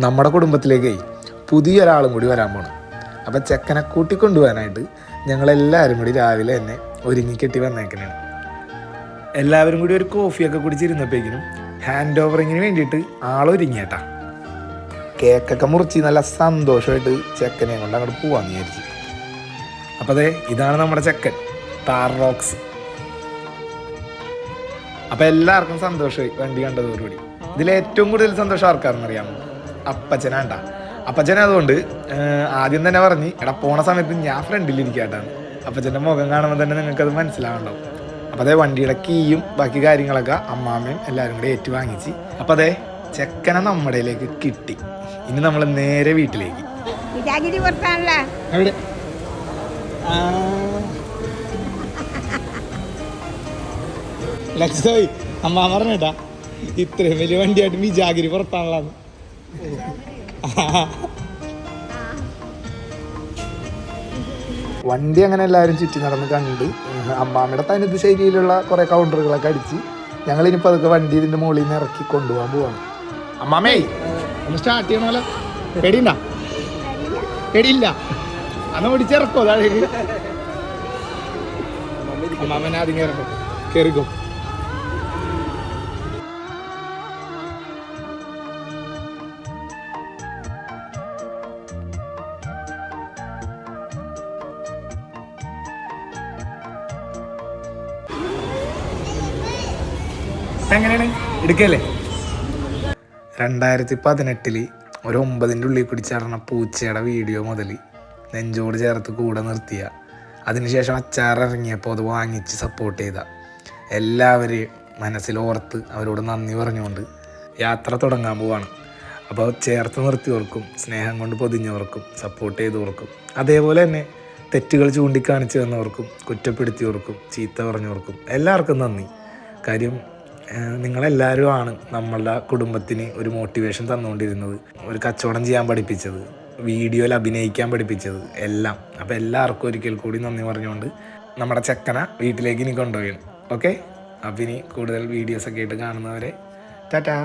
നമ്മുടെ കുടുംബത്തിലേക്കേ പുതിയൊരാളും കൂടി വരാൻ പോകണം അപ്പം ചെക്കനെ കൂട്ടിക്കൊണ്ടുപോകാനായിട്ട് ഞങ്ങളെല്ലാവരും കൂടി രാവിലെ തന്നെ ഒരുങ്ങി കെട്ടി വന്നേക്കണേണ്. എല്ലാവരും കൂടി ഒരു കോഫിയൊക്കെ കുടിച്ചിരുന്നപ്പോഴേക്കിനും ഹാൻഡ് ഓവറിങ്ങിന് വേണ്ടിയിട്ട് ആളൊരുങ്ങിയേട്ടാ. കേക്കൊക്കെ മുറിച്ച് നല്ല സന്തോഷമായിട്ട് ചെക്കനെ കൊണ്ട് അങ്ങോട്ട് പോവാന്ന് വിചാരിച്ചു. അപ്പോൾ അതെ ഇതാണ് നമ്മുടെ ചെക്കൻ ടാർ റോക്സ് അപ്പോൾ എല്ലാവർക്കും സന്തോഷമായി വണ്ടി കണ്ടതോടുകൂടി. ഇതിൽ ഏറ്റവും കൂടുതൽ സന്തോഷം ആർക്കാരെന്ന് അറിയാമോ അപ്പച്ചനാണ്ട. അപ്പച്ചനെ അതുകൊണ്ട് ആദ്യം തന്നെ പറഞ്ഞ് എടാ പോണ സമയത്ത് ഞാൻ ഫ്രണ്ടിലിരിക്കാട്ടാണ് അപ്പച്ചന്റെ മുഖം കാണുമ്പോൾ തന്നെ നിങ്ങൾക്കത് മനസ്സിലാവുണ്ടാവും. അപ്പോൾ അതേ വണ്ടിയുടെ കീയും ബാക്കി കാര്യങ്ങളൊക്കെ അമ്മാമ്മയും എല്ലാവരും കൂടി ഏറ്റു വാങ്ങിച്ച് അപ്പോൾ അതെ ചെക്കനെ നമ്മുടെയിലേക്ക് കിട്ടി. ഇനി നമ്മൾ നേരെ വീട്ടിലേക്ക്. ലക്ഷ്മി അമ്മ പറഞ്ഞേട്ടാ ഇത്രയും വലിയ വണ്ടിയായിട്ട് ഈ ജാഗിരി പുറത്താണല്ലോ വണ്ടി അങ്ങനെ എല്ലാവരും ചുറ്റി നടന്ന് കണ്ട് അമ്മാമ്മയുടെ തനത് ശൈലിയിലുള്ള കുറേ കൗണ്ടറുകളൊക്കെ അടിച്ച് ഞങ്ങൾ ഇനിയിപ്പോൾ അതൊക്കെ വണ്ടി ഇതിന്റെ മുകളിൽ നിന്ന് ഇറക്കി കൊണ്ടുപോകാൻ പോവാണ്. അമ്മാമേ ഒന്ന് സ്റ്റാർട്ട് ചെയ്യണമല്ലോ പേടിയുണ്ട? പേടിയില്ല. അന്ന് ഓടിച്ചിറക്കോ താഴേക്ക് അമ്മാമനെ കയറട്ടെ കയറിക്കോ എങ്ങനെയാണ്? എടുക്കല്ലേ? രണ്ടായിരത്തി പതിനെട്ടിൽ ഒരു ഒമ്പതിന്റെ ഉള്ളിൽ പിടിച്ചടണ പൂച്ചയുടെ വീഡിയോ മുതൽ നെഞ്ചോട് ചേർത്ത് കൂടെ നിർത്തിയ. അതിനുശേഷം അച്ചാർ ഇറങ്ങിയപ്പോൾ അത് വാങ്ങിച്ച് സപ്പോർട്ട് ചെയ്ത. എല്ലാവരെയും മനസ്സിൽ ഓർത്ത് അവരോട് നന്ദി പറഞ്ഞുകൊണ്ട് യാത്ര തുടങ്ങാൻ പോവാണ്. അപ്പോൾ ചേർത്ത് നിർത്തിയവർക്കും സ്നേഹം കൊണ്ട് പൊതിഞ്ഞവർക്കും സപ്പോർട്ട് ചെയ്തവർക്കും അതേപോലെ തന്നെ തെറ്റുകൾ ചൂണ്ടിക്കാണിച്ചു തന്നവർക്കും കുറ്റപ്പെടുത്തിയവർക്കും ചീത്ത പറഞ്ഞവർക്കും എല്ലാവർക്കും നന്ദി. കാര്യം നിങ്ങളെല്ലാവരും ആണ് നമ്മളുടെ കുടുംബത്തിന് ഒരു മോട്ടിവേഷൻ തന്നുകൊണ്ടിരുന്നത്. ഒരു കച്ചവടം ചെയ്യാൻ പഠിപ്പിച്ചത് വീഡിയോയിൽ അഭിനയിക്കാൻ പഠിപ്പിച്ചത് എല്ലാം. അപ്പോൾ എല്ലാവർക്കും ഒരിക്കൽ കൂടി നന്ദി പറഞ്ഞുകൊണ്ട് നമ്മുടെ ചെക്കന വീട്ടിലേക്ക് ഇനി കൊണ്ടുപോയി ഓക്കെ അപ്പം ഇനി കൂടുതൽ വീഡിയോസൊക്കെ ആയിട്ട് കാണുന്നവരെ ടാറ്റാ!